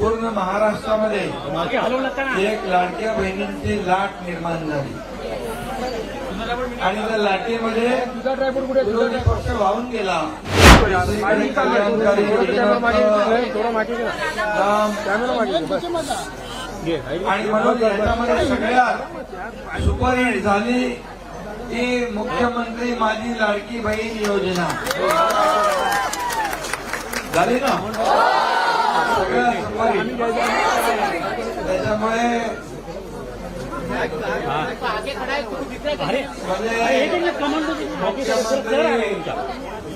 पूर्ण महाराष्ट्रामध्ये एक लाडक्या बहिणींची लाट निर्माण झाली. आणि त्या लाटेमध्ये विरोधी पक्ष वाहून गेला. आणि म्हणून याच्यामध्ये सगळ्यात सुपरहिट झाली ती मुख्यमंत्री माझी लाडकी बहीण योजना. झाली ना? त्याच्यामुळे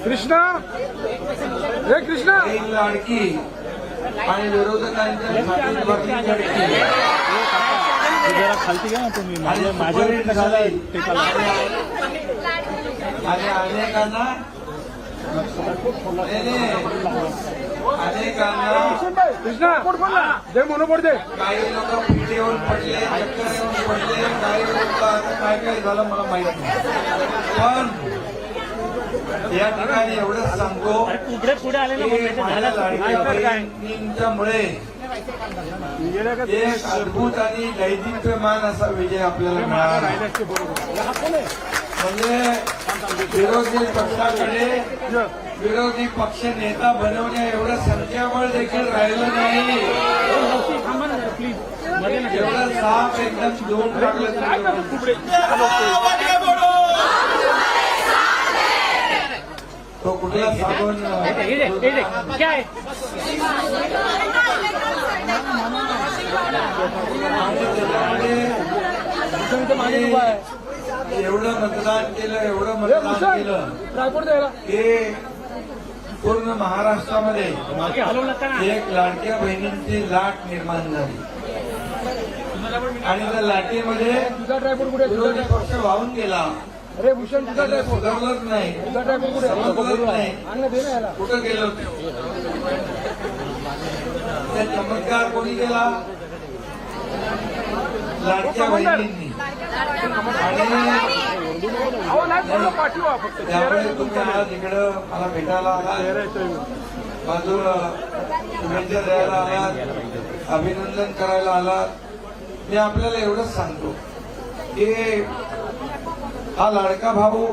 कृष्णा! हे कृष्णा एक लाडकी आणि विरोधकांच्या खालती घ्या ना तुम्ही माझ्या आणि अनेकांना. अनेकांना कृष्णा दे म्हणून पडते काही लोक पीठ येऊन पडले चक्कर येऊन पडले काही लोक काय काय झालं मला माहीत नाही. पण या ठिकाणी एवढंच सांगतो पुढे पुढे आले बहिणींच्यामुळे एक अद्भुत आणि दैदिप्यमान असा विजय आपल्याला मिळाला. म्हणजे विरोधी पक्षाकडे विरोधी पक्ष नेता बनवण्या एवढं संख्याबळ देखील राहिलं नाही. एवढं साफ एकदम दोन टाकलं तो कुठला साबण? त्याच्यामध्ये एवढं मतदान केलं एवढं मतदान केलं. द्यायला हे पूर्ण महाराष्ट्रामध्ये एक लाडक्या बहिणींची लाट निर्माण झाली. आणि त्या लाटेमध्ये? विरोधी पक्ष वाहून गेला. अरे भूषण तुझा ट्रायपोर्ट सुधारलंच नाही. तुझा ट्रायपोर्ट कुठे? समजलंच नाही. कुठं गेलो त्या चमत्कार कोणी केला? लाडक्या बहिणींनी. आणि त्यामुळे तुम्ही आज इकडं मला भेटायला आला बाजूला शुभेच्छा द्यायला आलात अभिनंदन करायला आलात मी आपल्याला एवढंच सांगतो की हा लाडका भाऊ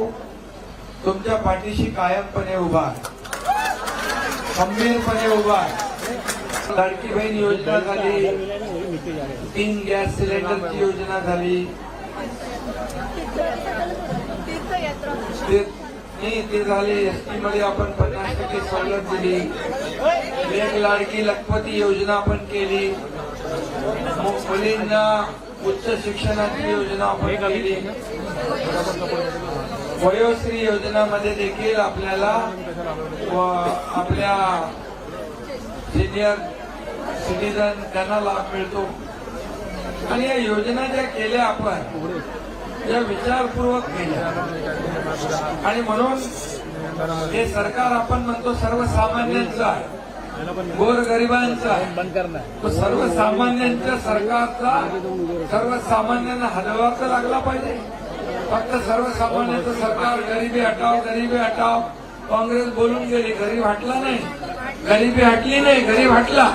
तुमच्या पाठीशी कायमपणे उभा आहे. खंबीरपणे उभा आहे. लाडकी बहीण योजना झाली तीन गॅस सिलेंडरची योजना झाली ते झाले. एसटी मध्ये आपण पन्नास टक्के सवलत दिली. एक लाडकी लखपती योजना आपण केली. मुलींना उच्च शिक्षणाची योजना आपण केली. वयोश्री योजनामध्ये देखील आपल्याला व- आपल्या सिनियर सिटीजन त्यांना लाभ मिळतो. आणि या योजना ज्या केल्या आपण त्या विचारपूर्वक केल्या. आणि म्हणून हे सरकार आपण म्हणतो सर्वसामान्यांचं आहे. गोरगरिबांचं आहे. तो सर्वसामान्यांच्या सरकारचा सर्वसामान्यांना हलवा तर लागला पाहिजे. फक्त सर्वसामान्यांचं सरकार गरिबी हटाव गरिबी हटाव काँग्रेस बोलून गेली गरीब हटला नाही. गरिबी हटली नाही गरीब हटला.